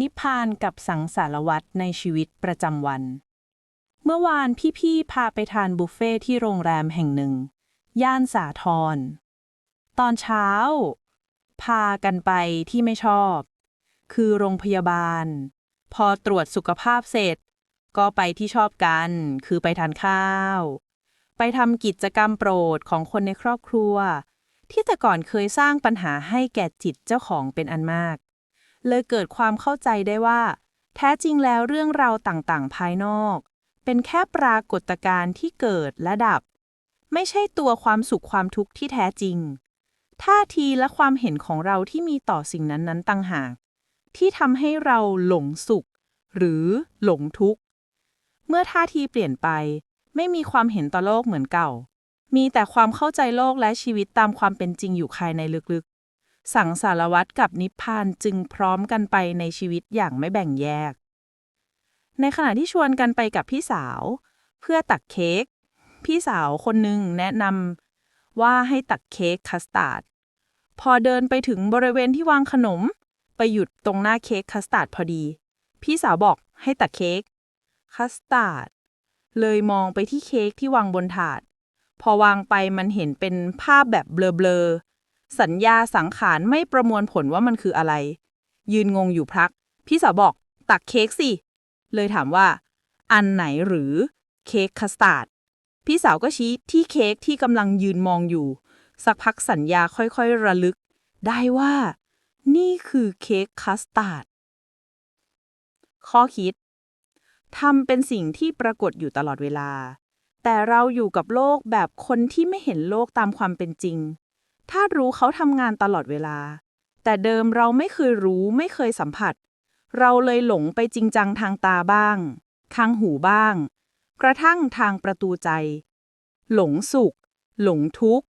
นิพพานกับสังสารวัตรในชีวิตประจำวัน เมื่อวานพี่ๆพาไปทานบุฟเฟ่ที่โรงแรมแห่งหนึ่ง ย่านสาทรตอนเช้า พากันไปที่ไม่ชอบ คือโรงพยาบาล พอตรวจสุขภาพเสร็จ ก็ไปที่ชอบกัน คือไปทานข้าว ไปทำกิจกรรมโปรดของคนในครอบครัว ที่แต่ก่อนเคยสร้างปัญหาให้แก่จิตเจ้าของเป็นอันมาก เลยเกิดความเข้าใจได้ว่า แท้จริงแล้วเรื่องราวต่างๆ ภายนอก เป็นแค่ปรากฏการณ์ที่เกิดและดับ ไม่ใช่ตัวความสุขความทุกข์ที่แท้จริง ท่าทีและความเห็นของเราที่มีต่อสิ่งนั้นๆต่างหากที่ทำให้เราหลงสุข หรือหลงทุกข์ เมื่อท่าทีเปลี่ยนไป ไม่มีความเห็นต่อโลกเหมือนเก่า มีแต่ความเข้าใจโลกและชีวิตตามความเป็นจริงอยู่ภายในลึกๆ สังสารวัตรกับนิพพานจึงพร้อมกันไปในชีวิตอย่างไม่แบ่งแยก ในขณะที่ชวนกันไปกับพี่สาว เพื่อตักเค้กพี่สาวคนหนึ่งแนะนำว่าให้ตักเค้กคัสตาร์ดพอเดินไปถึงบริเวณที่วางขนม ไปหยุดตรงหน้าเค้กคัสตาร์ดพอดี พี่สาวบอกให้ตักเค้กคัสตาร์ดเลยมองไปที่เค้กที่วางบนถาด พอวางไปมันเห็นเป็นภาพแบบเบลอ สัญญาสังขารไม่ประมวลผลว่ามันคืออะไร ยืนงงอยู่พัก พี่สาวบอก ตักเค้กสิ เลยถามว่า อันไหนหรือ เค้กคัสตาร์ดพี่สาวก็ชี้ที่เค้กที่กำลังยืนมองอยู่ สักพักสัญญาค่อยๆระลึก ได้ว่า นี่คือเค้กคัสตาร์ดข้อคิดทำเป็นสิ่งที่ปรากฏอยู่ตลอดเวลา แต่เราอยู่กับโลกแบบคนที่ไม่เห็นโลกตามความเป็นจริง ถ้ารู้เขาทำงานตลอดเวลา แต่เดิมเราไม่เคยรู้ไม่เคยสัมผัส เราเลยหลงไปจริงจังทางตาบ้าง ทางหูบ้าง กระทั่งทางประตูใจ หลงสุข หลงทุกข์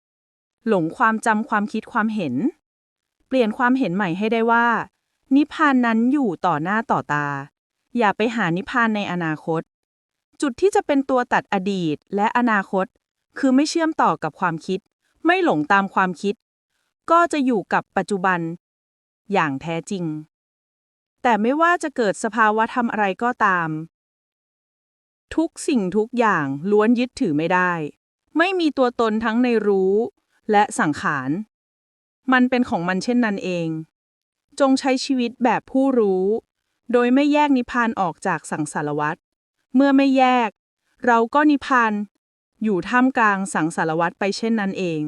หลงความจำความคิดความเห็น เปลี่ยนความเห็นใหม่ให้ได้ว่า นิพพานนั้นอยู่ต่อหน้าต่อตา อย่าไปหานิพพานในอนาคต จุดที่จะเป็นตัวตัดอดีตและอนาคต คือไม่เชื่อมต่อกับความคิด ไม่หลงตามความคิด ก็จะอยู่กับปัจจุบัน อย่างแท้จริง แต่ไม่ว่าจะเกิดสภาวะธรรมอะไรก็ตาม ทุกสิ่งทุกอย่างล้วนยึดถือไม่ได้ ไม่มีตัวตนทั้งในรู้ และสังขาร มันเป็นของมันเช่นนั้นเอง จงใช้ชีวิตแบบผู้รู้ โดยไม่แยกนิพพานออกจากสังสารวัฏเมื่อไม่แยก เราก็นิพพาน อยู่ท่ามกลางสังสารวัฏไปเช่นนั้นเอง